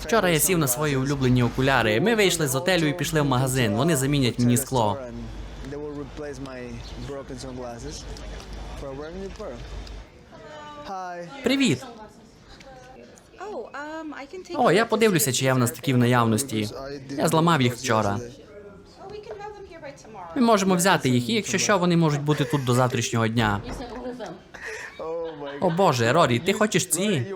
Вчора я сів на свої улюблені окуляри. Ми вийшли з готелю і пішли в магазин. Вони замінять мені скло. Привіт! О, я подивлюся, чи є в нас такі в наявності. Я зламав їх вчора. Ми можемо взяти їх, і якщо що, вони можуть бути тут до завтрашнього дня. О боже, Рорі, ти хочеш ці?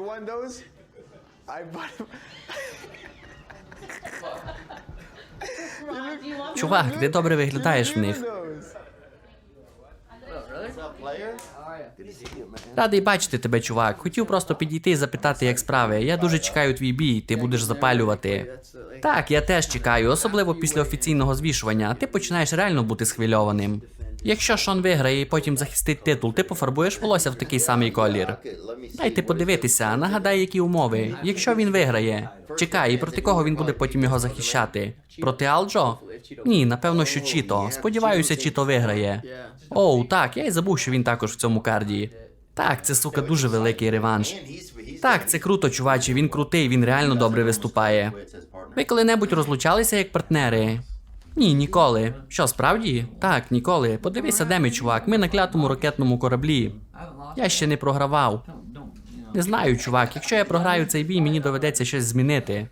Чувак, ти добре виглядаєш в них. Радий бачити тебе, чувак. Хотів просто підійти і запитати, як справи. Я дуже чекаю твій бій, ти будеш запалювати. Так, я теж чекаю, особливо після офіційного звішування. Ти починаєш реально бути схвильованим. Якщо Шон виграє і потім захистить титул, ти пофарбуєш волосся в такий самий колір. Дайте подивитися, нагадай, які умови. Якщо він виграє, чекай, і проти кого він буде потім його захищати? Проти Алджо? Ні, напевно, що Чіто. Сподіваюся, Чіто виграє. Оу, так, я й забув, що він також в цьому карді. Так, це сука дуже великий реванш. Так, це круто, чуваче, він крутий, він реально добре виступає. Ви коли-небудь розлучалися як партнери? Ні, ніколи. Що, справді? Так, ніколи. Подивися, де ми, чувак. Ми на клятому ракетному кораблі. Я ще не програвав. Не знаю, чувак. Якщо я програю цей бій, мені доведеться щось змінити.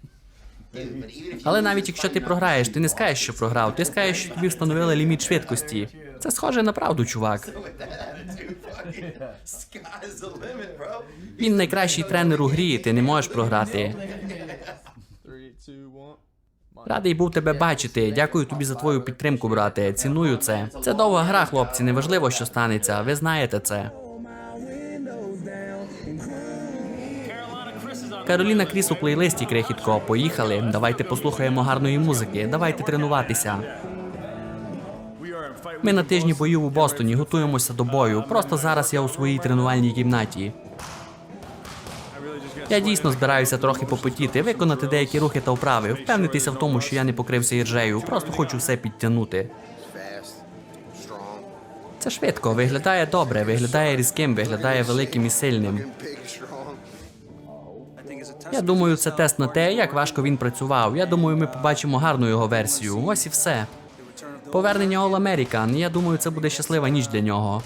Але навіть якщо ти програєш, ти не скажеш, що програв. Ти скажеш, що тобі встановили ліміт швидкості. Це схоже на правду, чувак. Він найкращий тренер у грі, ти не можеш програти. Радий був тебе бачити. Дякую тобі за твою підтримку, брате. Ціную це. Це довга гра, хлопці. Неважливо, що станеться. Ви знаєте це. Кароліна Кріс у плейлисті крихітко. Поїхали. Давайте послухаємо гарної музики. Давайте тренуватися. Ми на тижні боїв у Бостоні, готуємося до бою. Просто зараз я у своїй тренувальній кімнаті. Я дійсно збираюся трохи попотіти, виконати деякі рухи та вправи, впевнитися в тому, що я не покрився іржею. Просто хочу все підтягнути. Це швидко, виглядає добре, виглядає різким, виглядає великим і сильним. Я думаю, це тест на те, як важко він працював. Я думаю, ми побачимо гарну його версію. Ось і все. Повернення All American. Я думаю, це буде щаслива ніч для нього.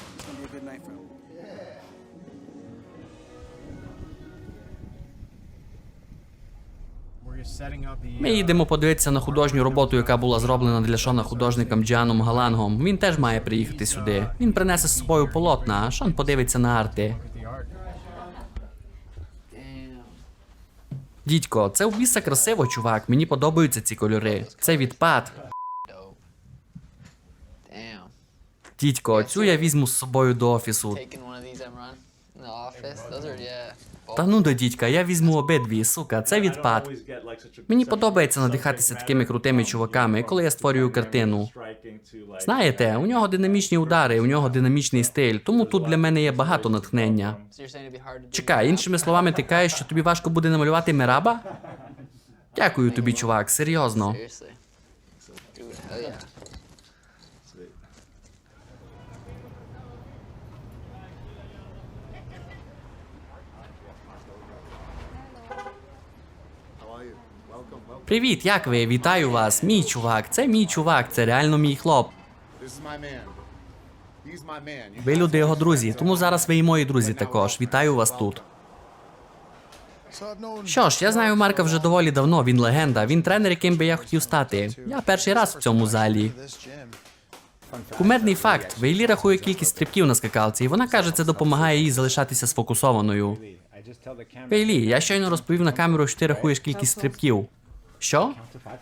Ми їдемо подивитися на художню роботу, яка була зроблена для Шона художником Джаном Галангом. Він теж має приїхати сюди. Він принесе з собою полотна, а Шон подивиться на арти. Дідько, це в біса красиво, чувак. Мені подобаються ці кольори. Це відпад. Дідько, цю я візьму з собою до офісу. Та ну до дідька, я візьму обидві, сука, це відпад. Мені подобається надихатися такими крутими чуваками, коли я створюю картину. Знаєте, у нього динамічні удари, у нього динамічний стиль, тому тут для мене є багато натхнення. Чекай, іншими словами, ти кажеш, що тобі важко буде намалювати Мераба? Дякую тобі, чувак, серйозно. Привіт, як ви? Вітаю вас. Мій чувак, це мій чувак, це реально мій хлоп. Ви люди його друзі, тому зараз ви і мої друзі також. Вітаю вас тут. Що ж, я знаю Марка вже доволі давно. Він легенда. Він тренер, яким би я хотів стати. Я перший раз в цьому залі. Кумедний факт: Вейлі рахує кількість стрибків на скакалці, і вона каже, це допомагає їй залишатися сфокусованою. Вейлі, я щойно розповів на камеру, що ти рахуєш кількість стрибків. Що?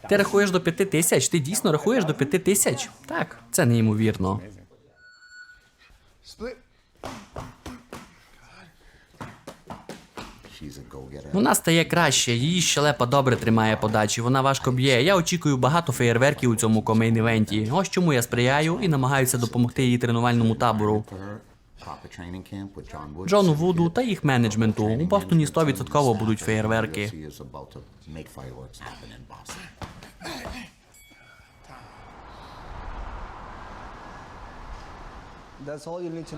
Ти рахуєш до п'яти тисяч? Ти дійсно рахуєш до п'яти тисяч? Так, це неймовірно. Вона стає краще, її щелепа добре тримає подачі, вона важко б'є. Я очікую багато феєрверків у цьому комейн-івенті. Ось чому я сприяю і намагаюся допомогти її тренувальному табору. Джону Вуду та їх менеджменту. У Бостоні 100% будуть феєрверки.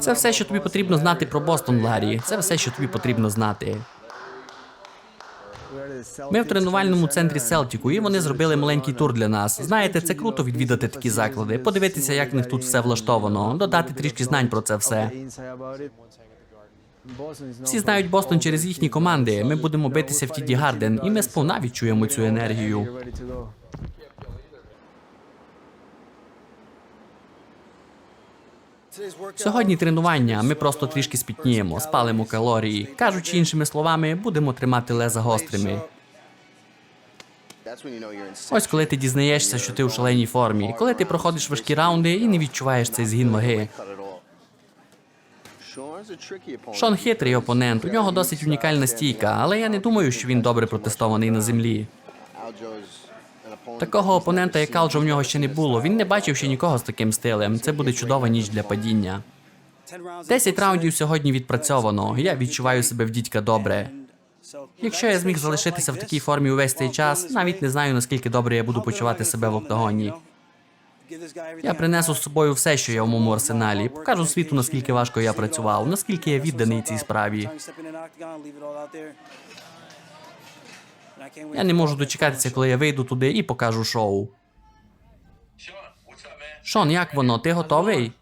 Це все, що тобі потрібно знати про Бостон, Ларі. Це все, що тобі потрібно знати. Ми в тренувальному центрі Селтіку, і вони зробили маленький тур для нас. Знаєте, це круто відвідати такі заклади, подивитися, як в них тут все влаштовано, додати трішки знань про це все. Всі знають Бостон через їхні команди. Ми будемо битися в Тіді Гарден, і ми сповна відчуємо цю енергію. Сьогодні тренування. Ми просто трішки спітніємо, спалимо калорії. Кажучи іншими словами, будемо тримати леза гострими. Ось коли ти дізнаєшся, що ти у шаленій формі, коли ти проходиш важкі раунди і не відчуваєш цей згін ваги. Шон хитрий опонент, у нього досить унікальна стійка, але я не думаю, що він добре протестований на землі. Такого опонента, як Алджо, в нього ще не було. Він не бачив ще нікого з таким стилем. Це буде чудова ніч для падіння. Десять раундів сьогодні відпрацьовано. Я відчуваю себе в дідька добре. Якщо я зміг залишитися в такій формі увесь цей час, навіть не знаю наскільки добре я буду почувати себе в октагоні. Я принесу з собою все, що є в моєму арсеналі. Покажу світу, наскільки важко я працював, наскільки я відданий цій справі. Я не можу дочекатися, коли я вийду туди і покажу шоу. Шон, як воно? Ти готовий?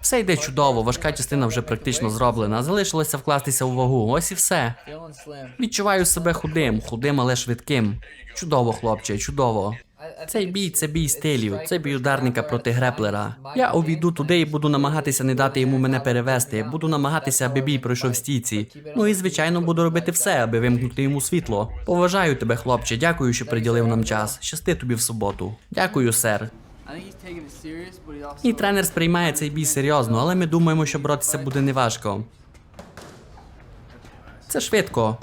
Все йде чудово, важка частина вже практично зроблена. Залишилося вкластися у вагу. Ось і все. Відчуваю себе худим, худим, але швидким. Чудово, хлопче, чудово. Цей бій це бій стилів, це бій ударника проти греплера. Я увійду туди і буду намагатися не дати йому мене перевести. Буду намагатися, аби бій пройшов стійці. Ну і звичайно буду робити все, аби вимкнути йому світло. Поважаю тебе, хлопче. Дякую, що приділив нам час. Щасти тобі в суботу. Дякую, сер. І тренер сприймає цей бій серйозно, але ми думаємо, що боротися буде неважко. Це швидко.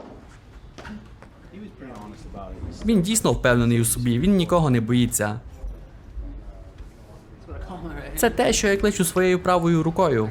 Він дійсно впевнений у собі, він нікого не боїться. Це те, що я кличу своєю правою рукою.